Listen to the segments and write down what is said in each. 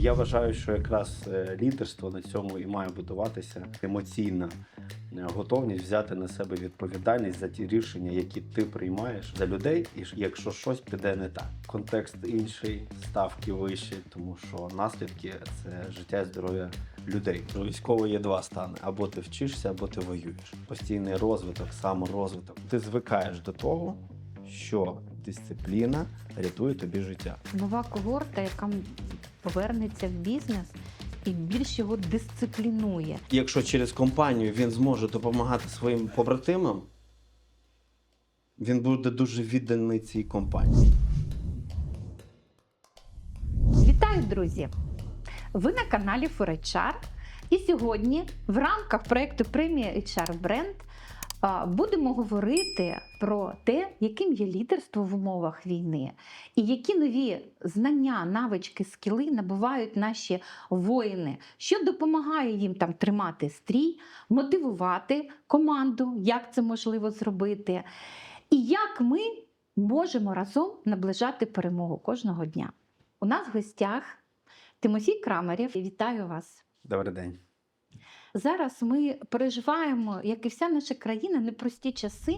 Я вважаю, що якраз е, лідерство на цьому і має будуватися емоційна е, готовність взяти на себе відповідальність за ті рішення, які ти приймаєш за людей, і якщо щось піде не так. Контекст інший, ставки вищі, тому що наслідки це життя і здоров'я людей. У військово є два стани: або ти вчишся, або ти воюєш. Постійний розвиток, саморозвиток. Ти звикаєш до того, що дисципліна рятує тобі життя. нова когорта, яка повернеться в бізнес і більш його дисциплінує. Якщо через компанію він зможе допомагати своїм побратимам, він буде дуже відданий цій компанії. Вітаю, друзі! Ви на каналі ForHR. І сьогодні в рамках проєкту премія HR Бренд а, будемо говорити про те, яким є лідерство в умовах війни, і які нові знання, навички, скіли набувають наші воїни, що допомагає їм там тримати стрій, мотивувати команду, як це можливо зробити, і як ми можемо разом наближати перемогу кожного дня. У нас в гостях Тимофій Крамарєв. Вітаю вас. Добрий день. Зараз ми переживаємо, як і вся наша країна, непрості часи,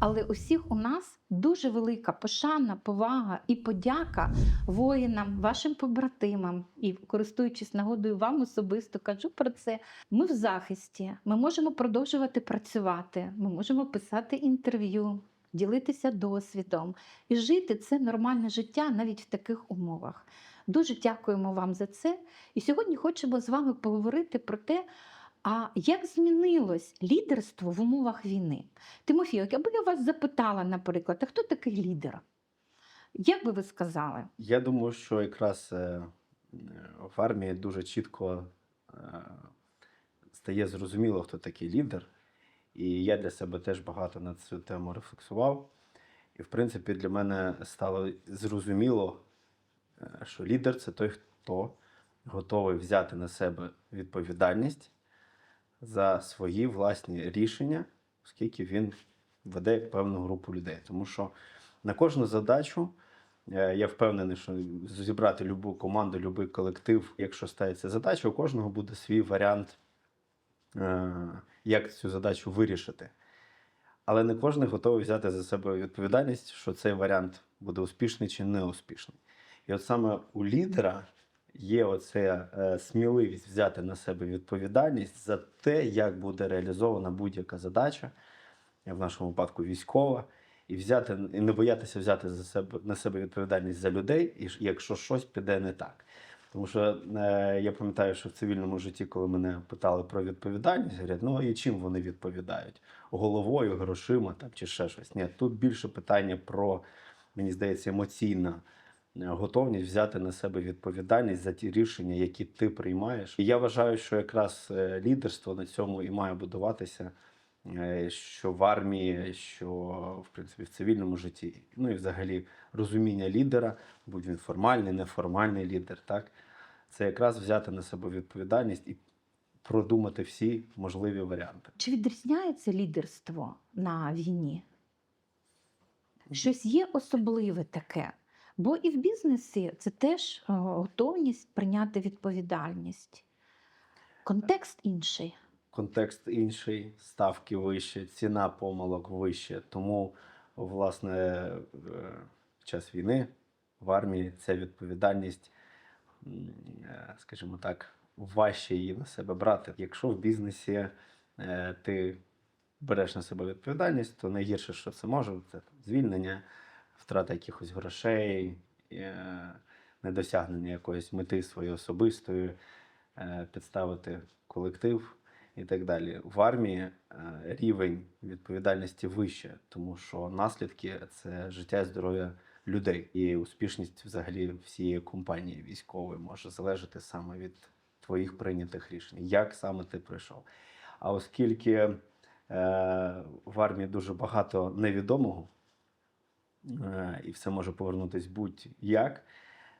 але усіх у нас дуже велика пошана, повага і подяка воїнам, вашим побратимам. І користуючись нагодою, вам особисто кажу про це. Ми в захисті, ми можемо продовжувати працювати, ми можемо писати інтерв'ю, ділитися досвідом і жити це нормальне життя навіть в таких умовах. Дуже дякуємо вам за це. І сьогодні хочемо з вами поговорити про те, а як змінилось лідерство в умовах війни? Тимофій, аби я вас запитала, наприклад, а хто такий лідер? Як би ви сказали? Я думаю, що якраз е, в армії дуже чітко е, стає зрозуміло, хто такий лідер. І я для себе теж багато на цю тему рефлексував. І, в принципі, для мене стало зрозуміло, е, що лідер це той, хто готовий взяти на себе відповідальність за свої власні рішення, оскільки він веде певну групу людей. Тому що на кожну задачу е, я впевнений, що зібрати любу команду, будь-який колектив, якщо ставиться задача, у кожного буде свій варіант, е, як цю задачу вирішити. Але не кожен готовий взяти за себе відповідальність, що цей варіант буде успішний чи неуспішний. І от саме у лідера є оця е, сміливість взяти на себе відповідальність за те, як буде реалізована будь-яка задача, в нашому випадку військова, і взяти і не боятися взяти за себе на себе відповідальність за людей, і якщо щось піде не так. Тому що е, я пам'ятаю, що в цивільному житті, коли мене питали про відповідальність, говорять, ну і чим вони відповідають? Головою, грошима там, чи ще щось. Ні, тут більше питання про, мені здається, емоційна готовність взяти на себе відповідальність за ті рішення, які ти приймаєш. І я вважаю, що якраз е, лідерство на цьому і має будуватися, е, що в армії, що в принципі в цивільному житті, ну і взагалі розуміння лідера, будь він формальний, неформальний лідер, так це якраз взяти на себе відповідальність і продумати всі можливі варіанти. Чи відрізняється лідерство на війні? Щось є особливе таке. Бо і в бізнесі це теж е, готовність прийняти відповідальність. Контекст інший. контекст інший, ставки вищі, ціна помилок вище. Тому, власне, е, в час війни в армії ця відповідальність, е, скажімо так, важче її на себе брати. Якщо в бізнесі ти береш на себе відповідальність, то найгірше, що це може, це звільнення, втрата якихось грошей, е, недосягнення якоїсь мети своєї особистої, е, підставити колектив і так далі. В армії е, рівень відповідальності вище, тому що наслідки це життя і здоров'я людей. І успішність взагалі всієї компанії військової може залежати саме від твоїх прийнятих рішень, як саме ти прийшов. А оскільки е, в армії дуже багато невідомого, і все може повернутись будь-як.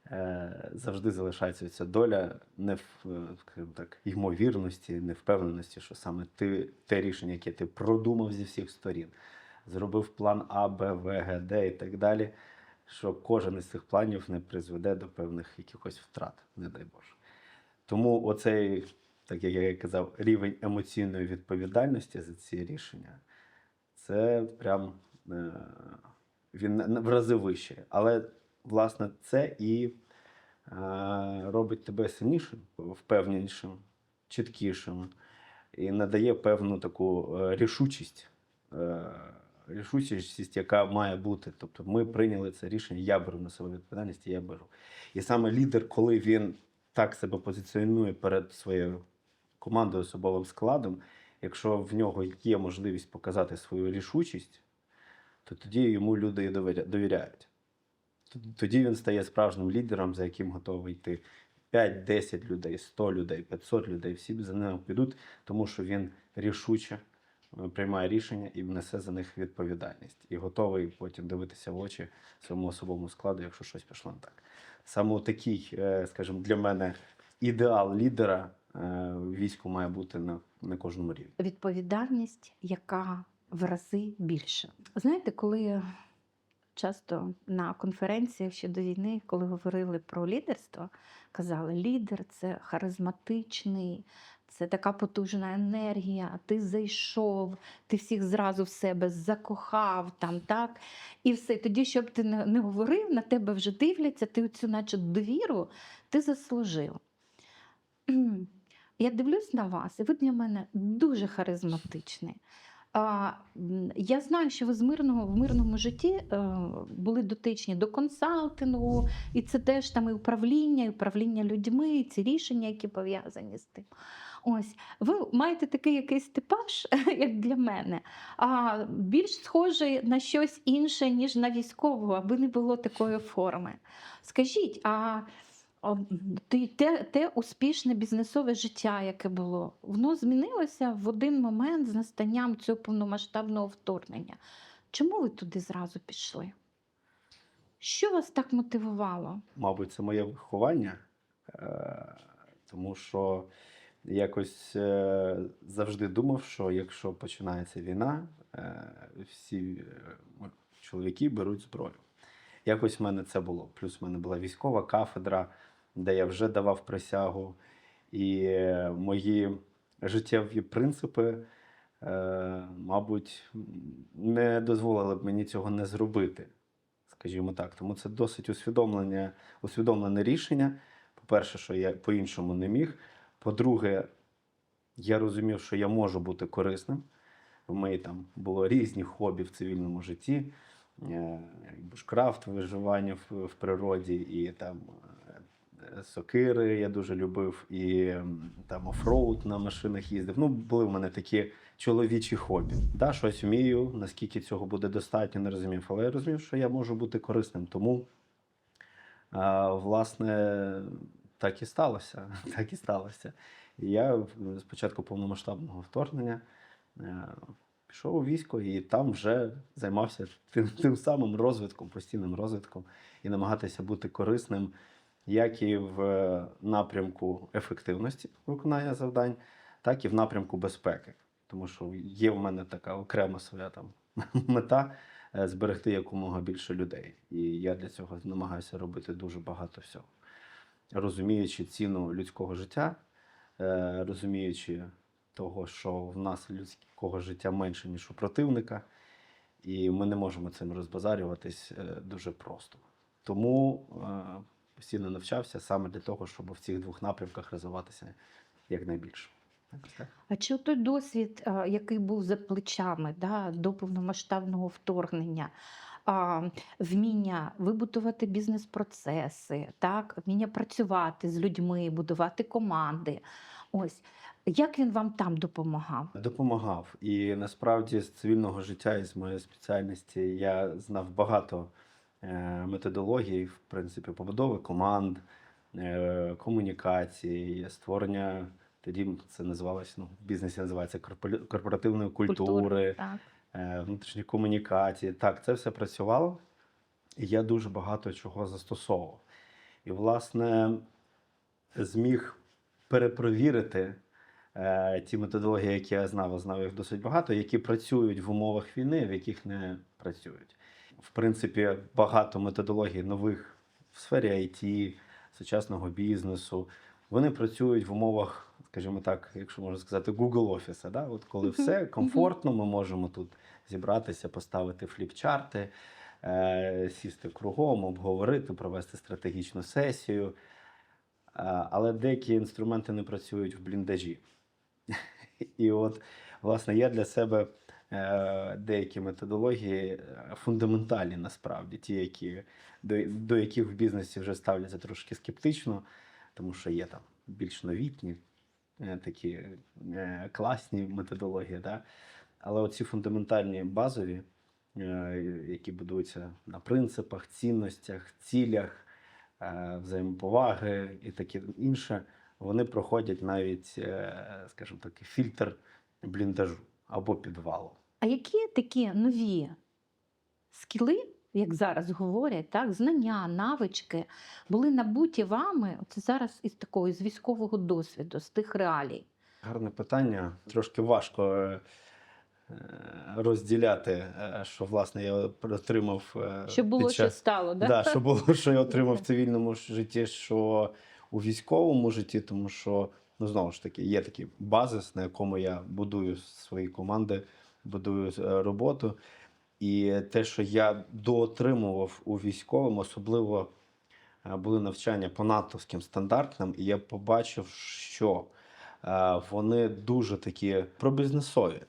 Е, завжди залишається ця доля не в е, так, ймовірності, невпевненості, що саме ти те рішення, яке ти продумав зі всіх сторін, зробив план А, Б, В, Г, Д і так далі, що кожен із цих планів не призведе до певних якихось втрат, не дай Боже. Тому оцей, так як я казав, рівень емоційної відповідальності за ці рішення, це прям е, він в рази вищий. Але, власне, це і е, робить тебе сильнішим, впевненішим, чіткішим і надає певну таку е, рішучість. е, Рішучість, яка має бути. Тобто ми прийняли це рішення, я беру на себе відповідальність, я беру. І саме лідер, коли він так себе позиціонує перед своєю командою, особовим складом, якщо в нього є можливість показати свою рішучість, то тоді йому люди довіряють. Тоді він стає справжнім лідером, за яким готовий йти 5, 10 людей, 100 людей, 500 людей. Всі за ним підуть, тому що він рішуче е, приймає рішення і несе за них відповідальність. І готовий потім дивитися в очі своєму особовому складу, якщо щось пішло не так. Саме такий, е, скажімо, для мене ідеал лідера е, війську має бути на, на кожному рівні. відповідальність, яка в рази більша. Знаєте, коли часто на конференціях ще до війни, коли говорили про лідерство, казали, лідер це харизматичний, це така потужна енергія, ти зайшов, ти всіх зразу в себе закохав, там, так? І все. Тоді, щоб ти не говорив, на тебе вже дивляться, ти цю наче довіру ти заслужив. Я дивлюсь на вас, і ви для мене дуже харизматичний. Я знаю, що ви з мирного в мирному житті е, були дотичні до консалтингу, і це теж там і управління, і управління людьми, і ці рішення, які пов'язані з тим. Ось ви маєте такий якийсь типаж, як для мене, а більш схожий на щось інше, ніж на військового, аби не було такої форми. Скажіть, а те, те успішне бізнесове життя, яке було, воно змінилося в один момент з настанням цього повномасштабного вторгнення. Чому ви туди зразу пішли? Що вас так мотивувало? мабуть, це моє виховання, е, тому що якось е, завжди думав, що якщо починається війна, е, всі чоловіки беруть зброю. Якось в мене це було. Плюс в мене була військова кафедра, де я вже давав присягу, і мої життєві принципи. е, Мабуть, не дозволили б мені цього не зробити, скажімо так. Тому це досить усвідомлення, усвідомлене рішення. По-перше, що я по-іншому не міг. По-друге, я розумів, що я можу бути корисним. В мене там було різні хобі в цивільному житті. Е, Бушкрафт, виживання в, природі, і там сокири я дуже любив, і там офроуд на машинах їздив. Ну, були в мене такі чоловічі хобі. Да, щось вмію, наскільки цього буде достатньо, не розумів. Але я розумів, що я можу бути корисним. Тому, а, власне, так і сталося. Так і сталося. Я в- з початку повномасштабного вторгнення е, пішов у військо і там вже займався тим, тим самим розвитком, постійним розвитком, і намагатися бути корисним як і в е, напрямку ефективності виконання завдань, так і в напрямку безпеки. Тому що є в мене така окрема своя там мета е, зберегти якомога більше людей. І я для цього намагаюся робити дуже багато всього. Розуміючи ціну людського життя, е, розуміючи того, що в нас людського життя менше, ніж у противника, і ми не можемо цим розбазарюватись дуже просто. Тому постійно навчався саме для того, щоб в цих двох напрямках розвиватися якнайбільше. А чи той досвід, який був за плечами да, до повномасштабного вторгнення, вміння вибудувати бізнес-процеси, так, вміння працювати з людьми, будувати команди. Ось як він вам там допомагав? Допомагав. І насправді з цивільного життя і з моєї спеціальності я знав багато е, методологій, в принципі, побудови команд, е, комунікації, створення. Тоді це називалось, ну, в бізнесі називається корпоративної культури, Так. е, внутрішні комунікації. Так, це все працювало, і я дуже багато чого застосовував. І, власне, зміг перепровірити е, ті методології, які я знав, а знав їх досить багато, які працюють в умовах війни, в яких не працюють. В принципі, багато методологій нових в сфері IT, сучасного бізнесу. вони працюють в умовах, скажімо так, якщо можна сказати, Google офіса. Да? От коли все комфортно, ми можемо тут зібратися, поставити фліпчарти, е, сісти кругом, обговорити, провести стратегічну сесію. Е, Але деякі інструменти не працюють в бліндажі. І от, власне, я для себе деякі методології е, фундаментальні насправді, ті, які, до, до яких в бізнесі вже ставляться трошки скептично, тому що є там більш новітні, е, такі е, класні методології. Да? Але оці фундаментальні базові, е, які будуються на принципах, цінностях, цілях, е, взаємоповаги і таке інше, вони проходять навіть, е, скажімо так, фільтр бліндажу або підвалу. А які такі нові скіли, як зараз говорять, так, знання, навички були набуті вами це зараз із такого із військового досвіду, з тих реалій? Гарне питання. Трошки важко е, е, розділяти, е, що власне я отримав. Що було, під що стало, да? Да, що було, що я отримав в цивільному житті, що у військовому житті, тому що ну знову ж таки є такий базис, на якому я будую свої команди, будую е, роботу. І те, що я доотримував у військовому, особливо е, були навчання по натовським стандартам, і я побачив, що е, вони дуже такі пробізнесові.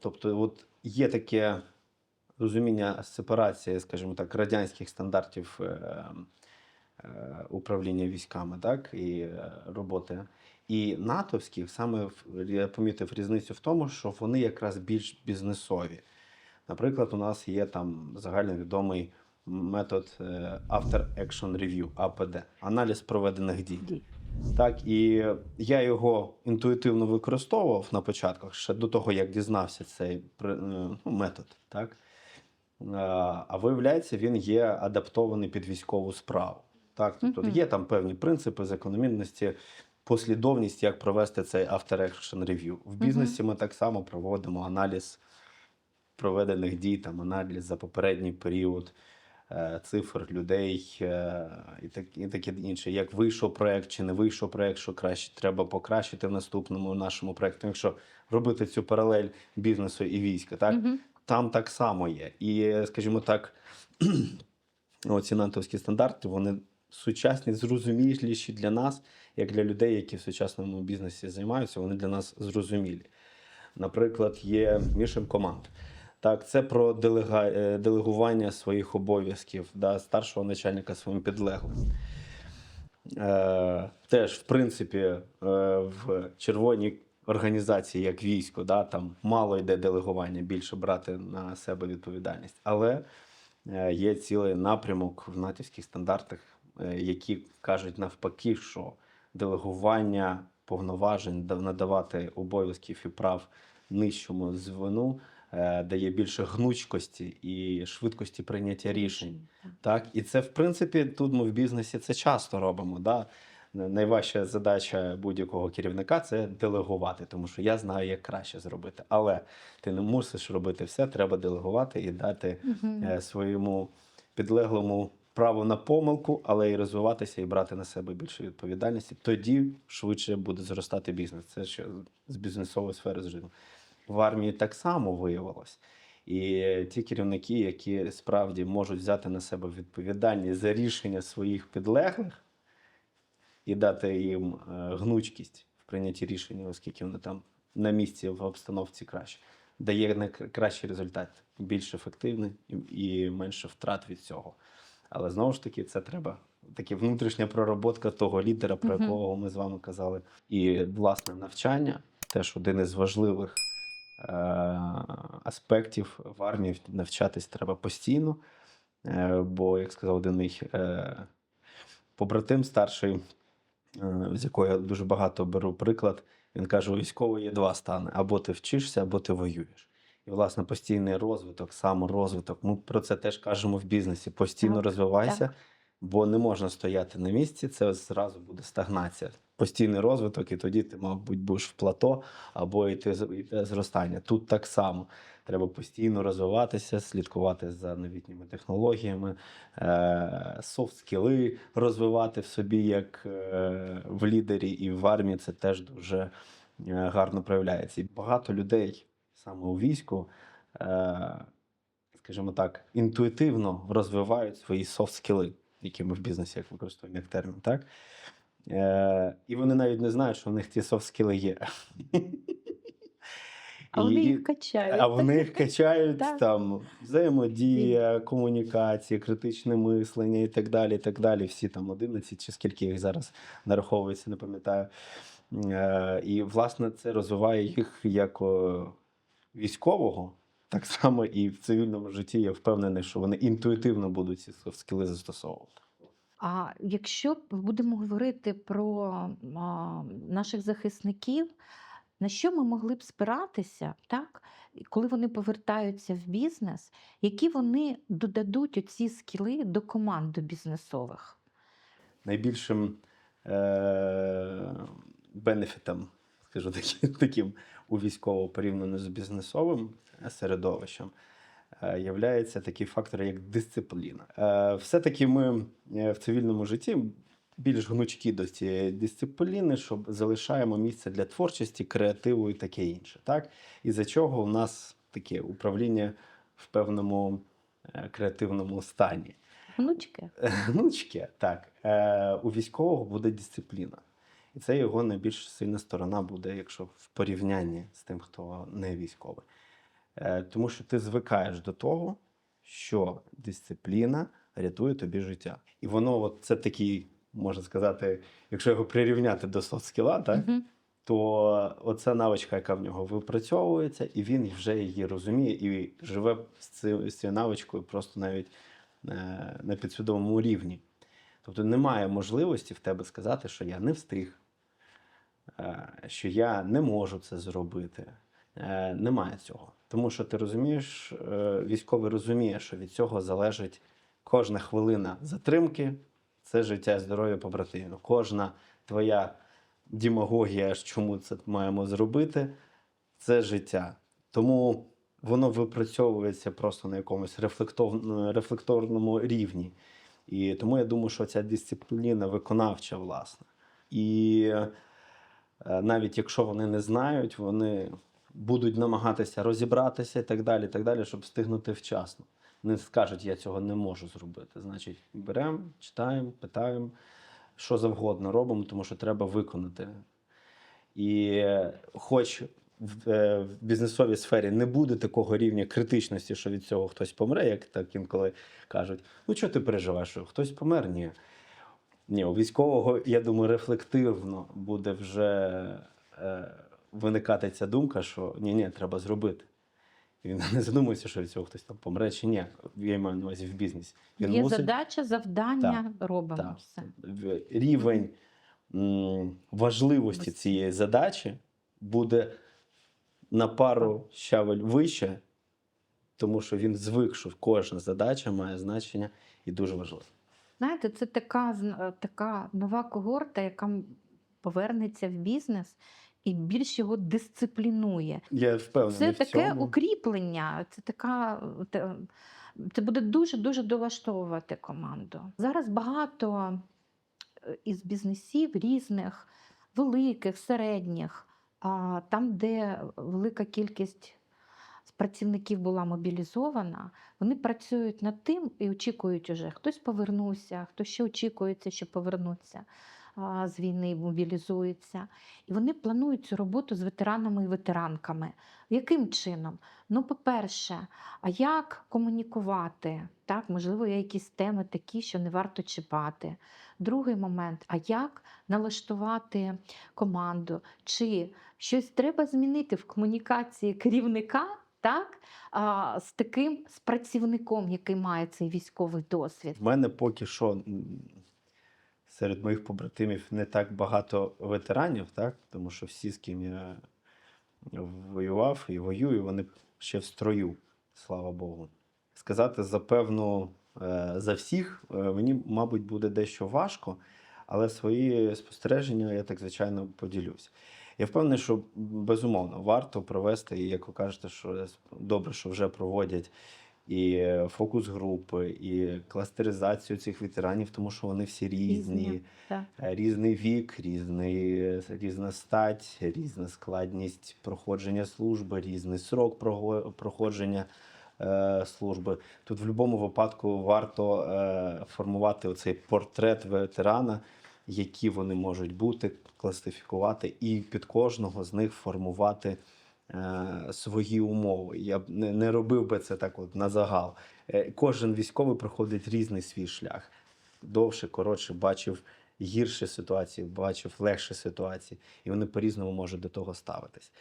Тобто, от є таке розуміння сепарації, скажімо так, радянських стандартів управління військами, так, і роботи. І натовських саме я помітив різницю в тому, що вони якраз більш бізнесові. Наприклад, у нас є там загальновідомий метод е, After Action Review, АПД, аналіз проведених дій. Так, і я його інтуїтивно використовував на початках, ще до того, як дізнався цей е, ну, метод. Так? А а виявляється, він є адаптований під військову справу. Так, тобто є там певні принципи закономірності, послідовність, як провести цей After Action Review. В бізнесі ми так само проводимо аналіз проведених дій, там аналіз за попередній період, е, цифр людей е, і, так, і таке інше. Як вийшов проект чи не вийшов проект, що краще треба покращити в наступному нашому проєкті. Якщо робити цю паралель бізнесу і війська, так Мгм. там так само є. І, скажімо так, оці натовські стандарти, вони сучасні, зрозуміліші для нас, як для людей, які в сучасному бізнесі займаються, вони для нас зрозумілі. Наприклад, є мішен команд. Так, це про делега... е, делегування своїх обов'язків да, старшого начальника своїм підлеглим. Е, теж, в принципі, е, в червоній організації, як військо, да, там мало йде делегування, більше брати на себе відповідальність. Але е, є цілий напрямок в натівських стандартах, які кажуть навпаки, що делегування повноважень, да- надавати обов'язків і прав нижчому звену е, дає більше гнучкості і швидкості прийняття рішень. Так. І це в принципі тут ми в бізнесі це часто робимо. Да? Найважча задача будь-якого керівника це делегувати, тому що я знаю, як краще зробити. Але ти не мусиш робити все, треба делегувати і дати е, своєму підлеглому право на помилку, але і розвиватися і брати на себе більше відповідальності. Тоді швидше буде зростати бізнес. Це ще з бізнесової сфери зжито. В армії так само виявилось. І ті керівники, які справді можуть взяти на себе відповідальність за рішення своїх підлеглих і дати їм е, гнучкість в прийнятті рішення, оскільки вони там на місці в обстановці краще, дає найкращий результат, більш ефективний і менше втрат від цього. Але знову ж таки, це треба таке внутрішня пророботка того лідера, про якого ми з вами казали. І власне навчання теж один із важливих е, аспектів в армії навчатись треба постійно. Е, бо, як сказав один мій е, побратим старший, е, з якого я дуже багато беру приклад, він каже: у військового є два стани: або ти вчишся, або ти воюєш. І, власне, постійний розвиток, саморозвиток. Ми про це теж кажемо в бізнесі. Постійно Так, розвивайся, так. бо не можна стояти на місці, це зразу буде стагнація. постійний розвиток, і тоді ти, мабуть, будеш в плато або йти, зростання. Тут так само. Треба постійно розвиватися, слідкувати за новітніми технологіями, софт-скіли розвивати в собі як е, в лідері, і в армії це теж дуже е, гарно проявляється. І багато людей саме у війську, е, скажімо так, інтуїтивно розвивають свої софт-скіли, які ми в бізнесі як використовуємо як термін. Так? Е, і вони навіть не знають, що в них ті софт-скіли є. А вони їх качають. а вони їх качають там взаємодія, комунікація, критичне мислення і так далі. і так далі. Всі там 11 чи скільки їх зараз нараховується, не пам'ятаю. Е, І, власне, це розвиває їх як військового. Так само і в цивільному житті я впевнений, що вони інтуїтивно будуть ці скіли застосовувати. А якщо будемо говорити про а, наших захисників, на що ми могли б спиратися, так, коли вони повертаються в бізнес, які вони додадуть оці скіли до команд бізнесових? найбільшим е- бенефітом, скажу такі, таким у військового порівняно з бізнесовим середовищем, е, являється такий фактор, як дисципліна. Е, все-таки ми е, в цивільному житті більш гнучкі до цієї дисципліни, щоб залишаємо місце для творчості, креативу і таке інше. Так? І за чого у нас таке управління в певному е, креативному стані. Внучки? Гнучке, так. Е, у військового буде дисципліна. І це його найбільш сильна сторона буде, якщо в порівнянні з тим, хто не військовий. Е, тому що ти звикаєш до того, що дисципліна рятує тобі життя. І воно, от це такий, можна сказати, якщо його прирівняти до соцскіла, так, Мгм. то оця навичка, яка в нього випрацьовується, і він вже її розуміє і живе з цією, з цією навичкою просто навіть е, на підсвідомому рівні. Тобто немає можливості в тебе сказати, що я не встиг, що я не можу це зробити. Е, Немає цього. Тому що ти розумієш, е, військовий розуміє, що від цього залежить кожна хвилина затримки, це життя і здоров'я побратимів. Кожна твоя демагогія, чому це маємо зробити, це життя. Тому воно випрацьовується просто на якомусь рефлекторному рівні. І тому я думаю, що ця дисципліна виконавча, власне. І е, навіть якщо вони не знають, вони будуть намагатися розібратися і так далі, і так далі, щоб встигнути вчасно. Не скажуть, я цього не можу зробити. Значить, беремо, читаємо, питаємо, що завгодно робимо, тому що треба виконати. І е, хоч в, е, в бізнесовій сфері не буде такого рівня критичності, що від цього хтось помре, як так інколи кажуть: ну чого ти переживаєш, що хтось помер? Ні. Ні, у військового, я думаю, рефлективно буде вже е, виникати ця думка, що ні, ні, треба зробити. І Він не задумується, що від цього хтось там помре чи ні. Я маю на увазі в бізнесі. Він Є мусить задача, завдання, робимо так. все. рівень м, важливості цієї задачі буде на пару щавель вище, тому що він звик, що кожна задача має значення і дуже важливо. Знаєте, це така, е, така нова когорта, яка повернеться в бізнес і більш його дисциплінує. Я впевнений Це в таке цьому. укріплення, це така. е, Це буде дуже дуже долаштовувати команду. Зараз багато е, із бізнесів різних, великих, середніх, там, де велика кількість працівників була мобілізована, вони працюють над тим і очікують уже, хтось повернувся, хтось ще очікується, що повернуться з війни, і мобілізуються. І вони планують цю роботу з ветеранами і ветеранками. Яким чином? Ну, по-перше, а як комунікувати? Так, можливо, є якісь теми такі, що не варто чіпати. Другий момент, а як налаштувати команду? Чи щось треба змінити в комунікації керівника? Так, з таким з працівником, який має цей військовий досвід. В мене поки що серед моїх побратимів не так багато ветеранів, так? тому що всі, з ким я воював і воюю, вони ще в строю, слава Богу. Сказати за певну е, за всіх е, мені, мабуть, буде дещо важко, Але свої спостереження я так звичайно поділюсь. Я впевнений, що безумовно варто провести, і як ви кажете, що добре, що вже проводять і е, фокус-групи, і кластеризацію цих ветеранів, тому що вони всі різні. Різні. Е, Різний вік, різний, різна стать, різна складність проходження служби, різний срок проходження е, служби. Тут в будь-якому випадку варто е, формувати оцей портрет ветерана, які вони можуть бути, класифікувати, і під кожного з них формувати е, свої умови. Я б не, робив би це так от на загал. Е, кожен військовий проходить різний свій шлях довше, коротше, бачив гірші ситуації, бачив легші ситуації, і вони по-різному можуть до того ставитись.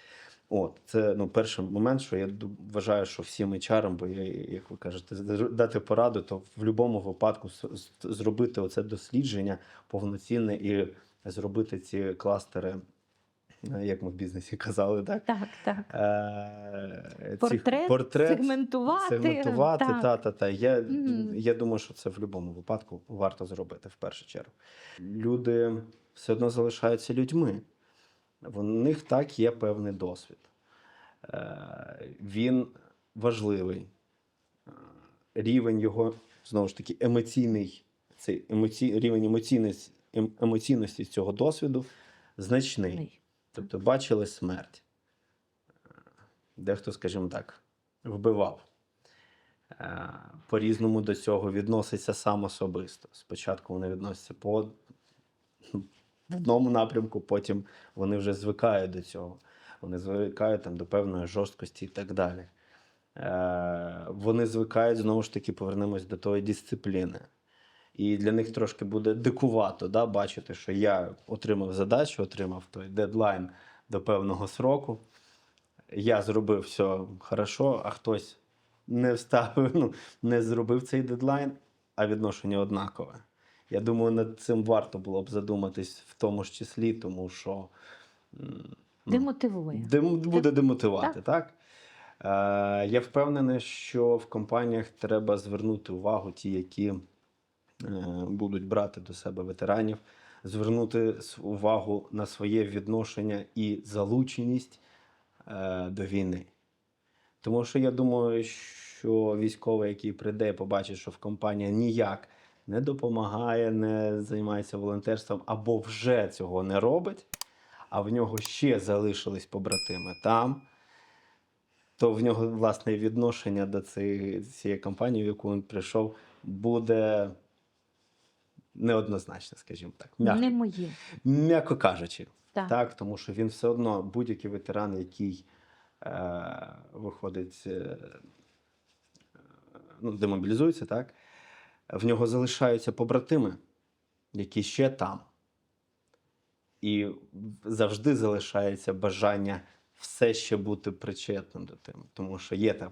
От, це ну, перший момент, що я вважаю, що всім HR, бо я, як ви кажете, дати пораду, то в будь-якому випадку зробити оце дослідження повноцінне і зробити ці кластери, е, як ми в бізнесі казали, так? Так, так. Е, Портрет, портрет сегментувати. сегментувати, так. та, та, та. Я, Мгм. я думаю, що це в будь-якому випадку варто зробити в першу чергу. Люди все одно залишаються людьми. В них так є певний досвід. Е, Він важливий. Е, Рівень його, знову ж таки, емоційний, цей емоці, рівень емоційності, ем- емоційності цього досвіду значний. Тобто бачили смерть. Дехто, скажімо так, вбивав. Е, По-різному до цього відноситься сам особисто. Спочатку вони відносяться по в одному напрямку, потім вони вже звикають до цього. Вони звикають там, до певної жорсткості і так далі. Е, Вони звикають, знову ж таки, повернемось до тої дисципліни. І для них трошки буде дикувато да, бачити, що я отримав задачу, отримав той дедлайн до певного сроку. Я зробив все хорошо, а хтось не вставив, ну, не зробив цей дедлайн, а відношення однакове. Я думаю, над цим варто було б задуматись в тому ж числі, тому що ну, Демотивує. Дем, буде демотивувати, так? Е, я впевнений, що в компаніях треба звернути увагу ті, які е, будуть брати до себе ветеранів, звернути увагу на своє відношення і залученість е, до війни. Тому що я думаю, що військовий, який прийде і побачить, що в компанія ніяк не допомагає, не займається волонтерством або вже цього не робить, а в нього ще залишились побратими там, то в нього власне відношення до цієї, цієї компанії, в яку він прийшов, буде неоднозначне, скажімо так. М'яко, Не мої. м'яко кажучи. Так. Так, тому що він все одно, будь-який ветеран, який е, виходить, е, ну, демобілізується, так, в нього залишаються побратими, які ще там. І завжди залишається бажання все ще бути причетним до тим. Тому що є там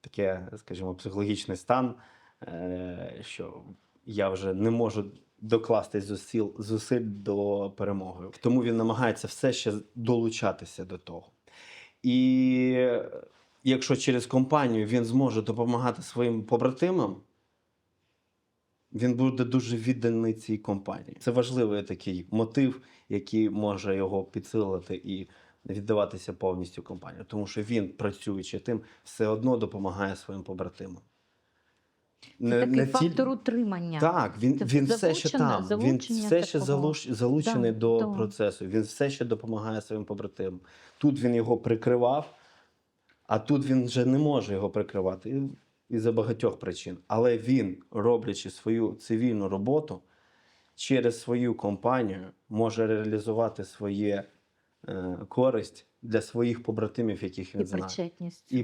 таке, скажімо, психологічний стан, е, що я вже не можу докласти зусиль, зусиль до перемоги. Тому він намагається все ще долучатися до того. І якщо через компанію він зможе допомагати своїм побратимам, він буде дуже відданий цій компанії. Це важливий такий мотив, який може його підсилити і віддаватися повністю компанії, тому що він, працюючи тим, все одно допомагає своїм побратимам. Це такий ті- фактор утримання. так, він, Це він все ще там. Він все ще такого. залуч, залучений Да, до да. процесу. Він все ще допомагає своїм побратимам. Тут він його прикривав, а тут він вже не може його прикривати із-за багатьох причин. Але він, роблячи свою цивільну роботу, через свою компанію може реалізувати своє е, користь для своїх побратимів, яких він І знає причетність. і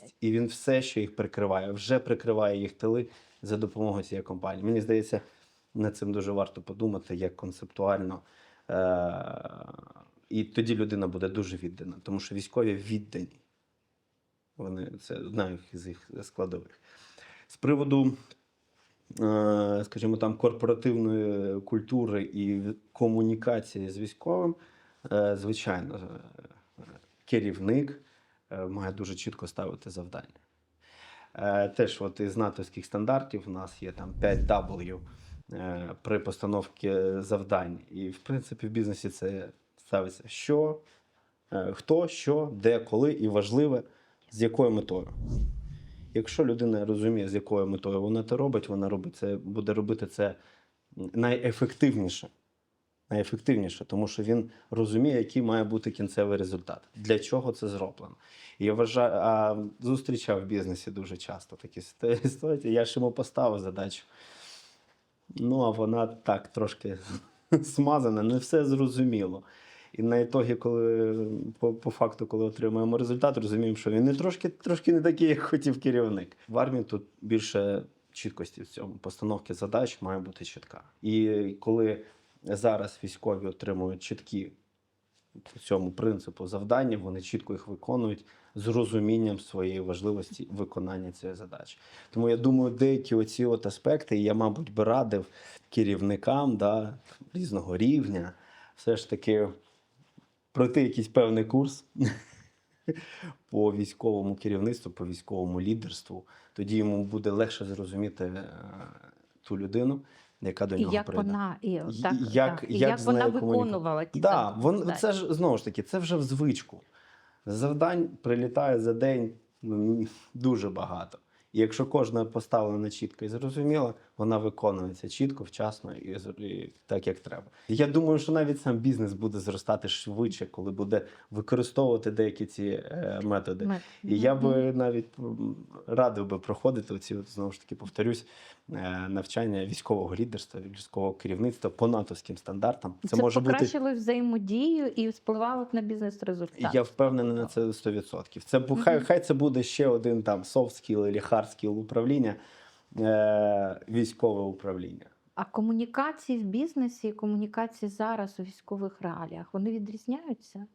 Так. І він все ще їх прикриває, вже прикриває їх тили за допомогою цієї компанії. Мені здається, над цим дуже варто подумати, як концептуально. Е- і тоді людина буде дуже віддана, тому що військові віддані. Вони це одна з їх складових. З приводу, е, скажімо, там корпоративної культури і комунікації з військовим, е, звичайно, е, керівник має дуже чітко ставити завдання. Теж от із натовських стандартів у нас є там 5W. е, при постановці завдань. І, в принципі, в бізнесі це ставиться що, хто, що, де, коли і важливе, з якою метою. Якщо людина розуміє, з якою метою вона це робить, вона робить це, буде робити це найефективніше. Найефективніше, тому що він розуміє, який має бути кінцевий результат, для чого це зроблено. Я вважаю, а зустрічав в бізнесі дуже часто такі ситуації. Я ж йому поставив задачу. Ну, а вона так трошки смазана, не все зрозуміло. І на ітогі, коли по, по факту, коли отримуємо результат, розуміємо, що він не трошки, трошки не такий, як хотів керівник. В армії тут більше чіткості в цьому. Постановки задач має бути чітка. І коли зараз військові отримують чіткі по цьому принципу завдання, вони чітко їх виконують з розумінням своєї важливості виконання цієї задачі. Тому я думаю, деякі оці от аспекти я, мабуть, би радив керівникам да, різного рівня все ж таки пройти якийсь певний курс по військовому керівництву, по військовому лідерству. Тоді йому буде легше зрозуміти е, ту людину, яка до нього як прийде. вона, і, так, як- так, як як вона виконувала ті Да, вон, це ж знову ж таки, це вже в звичку. Завдань прилітає за день ну, дуже багато. І якщо кожна поставлена чітко і зрозуміла, вона виконується чітко, вчасно і, і так, як треба. Я думаю, що навіть сам бізнес буде зростати швидше, коли буде використовувати деякі ці е, методи. Ми- І я би навіть радив би проходити оці, от, знову ж таки, повторюсь, е, навчання військового лідерства, військового керівництва по натовським стандартам. Це, може бути покращило взаємодію і впливало на бізнес-результат. я впевнений на це 100%. Це хай, хай це буде ще один там skill або skill управління, військове управління. А комунікації в бізнесі і комунікації зараз у військових реаліях вони відрізняються?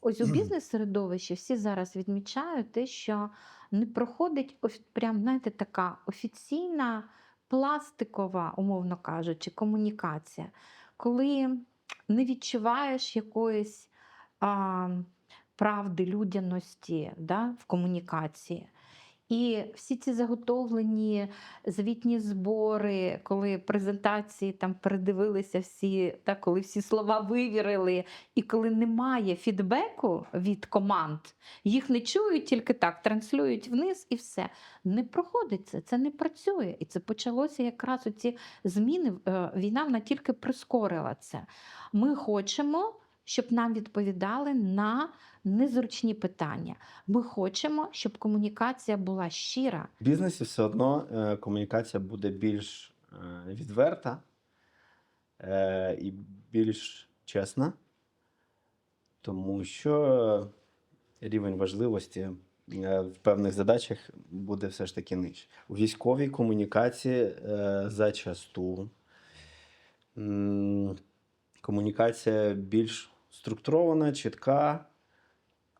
Ось у бізнес-середовищі всі зараз відмічають те, що не проходить прям, знаєте, така офіційна пластикова, умовно кажучи, комунікація, коли не відчуваєш якоїсь а, правди, людяності да, в комунікації. І всі ці заготовлені звітні збори, коли презентації там передивилися всі, так, коли всі слова вивірили, і коли немає фідбеку від команд, їх не чують тільки так, транслюють вниз і все. Не проходить це, це не працює. І це почалося якраз оці зміни. е, Війна вона тільки прискорила це. Ми хочемо, щоб нам відповідали на незручні питання. Ми хочемо, щоб комунікація була щира. В бізнесі все одно е, комунікація буде більш е, відверта е, і більш чесна, тому що рівень важливості в певних задачах буде все ж таки нижче. У військовій комунікації е, зачасту м, комунікація більш структурована, чітка.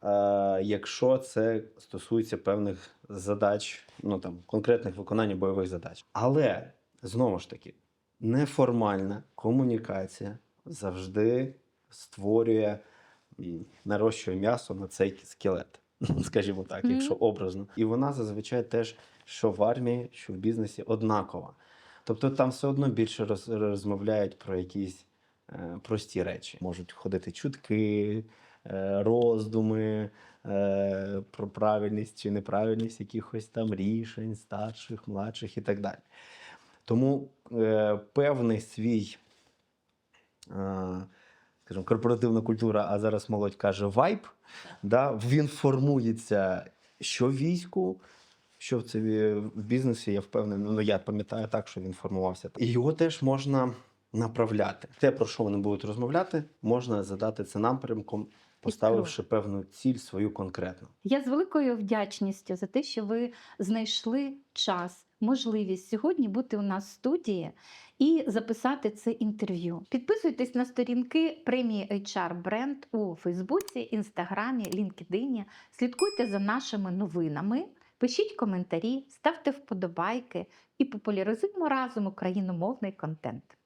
Е, якщо це стосується певних задач, ну там конкретних виконання бойових задач. Але знову ж таки, неформальна комунікація завжди створює, нарощує м'ясо на цей скелет, скажімо так, якщо образно. І вона зазвичай теж, що в армії, що в бізнесі, однакова. Тобто там все одно більше роз, розмовляють про якісь прості речі. Можуть ходити чутки, е, роздуми е, про правильність чи неправильність якихось там рішень, старших, младших і так далі. Тому е, певний свій, е, скажімо, корпоративна культура, а зараз молодь каже вайб, да, він формується що в війську, що в, це бізнесі, я впевнений, ну я пам'ятаю так, що він формувався. І його теж можна направляти. Те, про що вони будуть розмовляти, можна задати це напрямком, поставивши певну ціль свою конкретну. Я з великою вдячністю за те, що ви знайшли час, можливість сьогодні бути у нас в студії і записати це інтерв'ю. Підписуйтесь на сторінки премії HR Brand у Фейсбуці, Інстаграмі, LinkedIn. Слідкуйте за нашими новинами, пишіть коментарі, ставте вподобайки і популяризуємо разом україномовний контент.